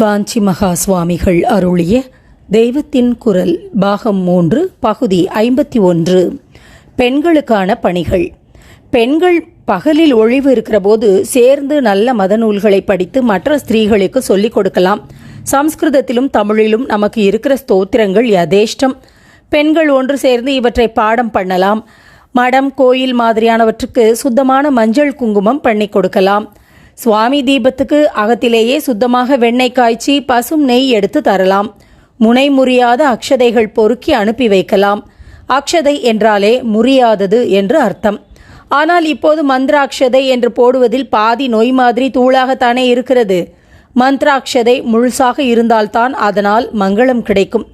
காஞ்சி மகா சுவாமிகள் அருளிய தெய்வத்தின் குரல் பாகம் மூன்று பகுதி ஐம்பத்தி ஒன்று. பெண்களுக்கான பணிகள். பெண்கள் பகலில் ஒழிவு இருக்கிற போது சேர்ந்து நல்ல மத நூல்களை படித்து மற்ற ஸ்திரீகளுக்கு சொல்லிக் கொடுக்கலாம். சம்ஸ்கிருதத்திலும் தமிழிலும் நமக்கு இருக்கிற ஸ்தோத்திரங்கள் யதேஷ்டம். பெண்கள் ஒன்று சேர்ந்து இவற்றை பாடம் பண்ணலாம். மடம் கோயில் மாதிரியானவற்றுக்கு சுத்தமான மஞ்சள் குங்குமம் பண்ணி கொடுக்கலாம். சுவாமி தீபத்துக்கு அகத்திலேயே சுத்தமாக வெண்ணெய் காய்ச்சி பசும் நெய் எடுத்து தரலாம். முனை முறியாத அக்ஷதைகள் பொறுக்கி அனுப்பி வைக்கலாம். அக்ஷதை என்றாலே முறியாதது என்று அர்த்தம். ஆனால் இப்போது மந்திராட்சதை என்று போடுவதில் பாதி நோய் மாதிரி தூளாகத்தானே இருக்கிறது. மந்திராட்சதை முழுசாக இருந்தால்தான் அதனால் மங்களம் கிடைக்கும்.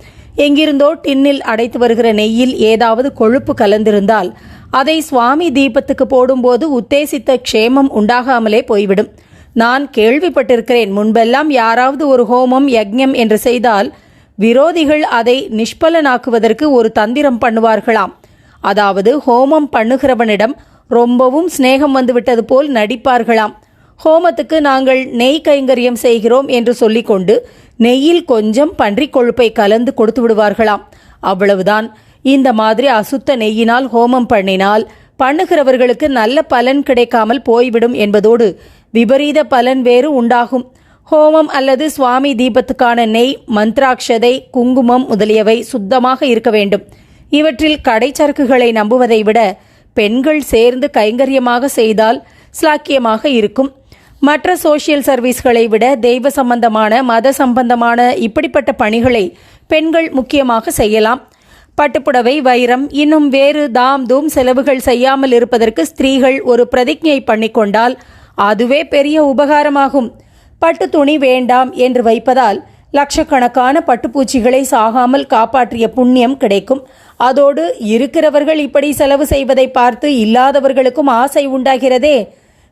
எங்கிருந்தோ டின்னில் அடைத்து வருகிற நெய்யில் ஏதாவது கொழுப்பு கலந்திருந்தால் அதை சுவாமி தீபத்துக்கு போடும்போது உத்தேசித்த க்ஷேமம் உண்டாகாமலே போய்விடும். நான் கேள்விப்பட்டிருக்கிறேன் முன்பெல்லாம் யாராவது ஒரு ஹோமம் யக்ஞம் என்று செய்தால் விரோதிகள் அதை நிஷ்பலனாக்குவதற்கு ஒரு தந்திரம் பண்ணுவார்களாம். அதாவது ஹோமம் பண்ணுகிறவனிடம் ரொம்பவும் சிநேகம் வந்துவிட்டது போல் நடிப்பார்களாம். ஹோமத்துக்கு நாங்கள் நெய் கைங்கரியம் செய்கிறோம் என்று சொல்லிக்கொண்டு நெய்யில் கொஞ்சம் பன்றிக் கொழுப்பை கலந்து கொடுத்து விடுவார்களாம். அவ்வளவுதான். இந்த மாதிரி அசுத்த நெய்யினால் ஹோமம் பண்ணினால் பண்ணுகிறவர்களுக்கு நல்ல பலன் கிடைக்காமல் போய்விடும் என்பதோடு விபரீத பலன் வேறு உண்டாகும். ஹோமம் அல்லது சுவாமி தீபத்துக்கான நெய் மந்த்ராட்சதை குங்குமம் முதலியவை சுத்தமாக இருக்க வேண்டும். இவற்றில் கடைச்சரக்குகளை நம்புவதை விட பெண்கள் சேர்ந்து கைங்கரியமாக செய்தால் ஸ்லாக்கியமாக இருக்கும். மற்ற சோஷியல் சர்வீஸ்களை விட தெய்வ சம்பந்தமான மத சம்பந்தமான இப்படிப்பட்ட பணிகளை பெண்கள் முக்கியமாக செய்யலாம். பட்டுப்புடவை வைரம் இன்னும் வேறு தாம் தூம் செலவுகள் செய்யாமல் இருப்பதற்கு ஸ்திரீகள் ஒரு பிரதிஜை பண்ணிக்கொண்டால் அதுவே பெரிய உபகாரமாகும். பட்டு துணி வேண்டாம் என்று வைப்பதால் லட்சக்கணக்கான பட்டுப்பூச்சிகளை சாகாமல் காப்பாற்றிய புண்ணியம் கிடைக்கும். அதோடு இருக்கிறவர்கள் இப்படி செலவு செய்வதை பார்த்து இல்லாதவர்களுக்கும் ஆசை உண்டாகிறதே.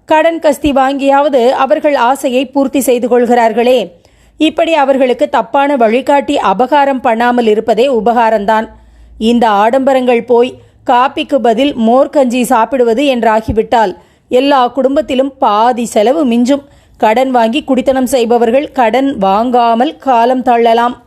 கடன் கஸ்தி வாங்கியாவது அவர்கள் ஆசையை பூர்த்தி செய்து கொள்கிறார்களே. இப்படி அவர்களுக்கு தப்பான வழிகாட்டி அபகாரம் பண்ணாமல் இருப்பதே உபகாரம்தான். இந்த ஆடம்பரங்கள் போய் காப்பிக்கு பதில் மோர்கஞ்சி சாப்பிடுவது என்றாகிவிட்டால் எல்லா குடும்பத்திலும் பாதி செலவு மிஞ்சும். கடன் வாங்கி குடித்தனம் செய்பவர்கள் கடன் வாங்காமல் காலம் தள்ளலாம்.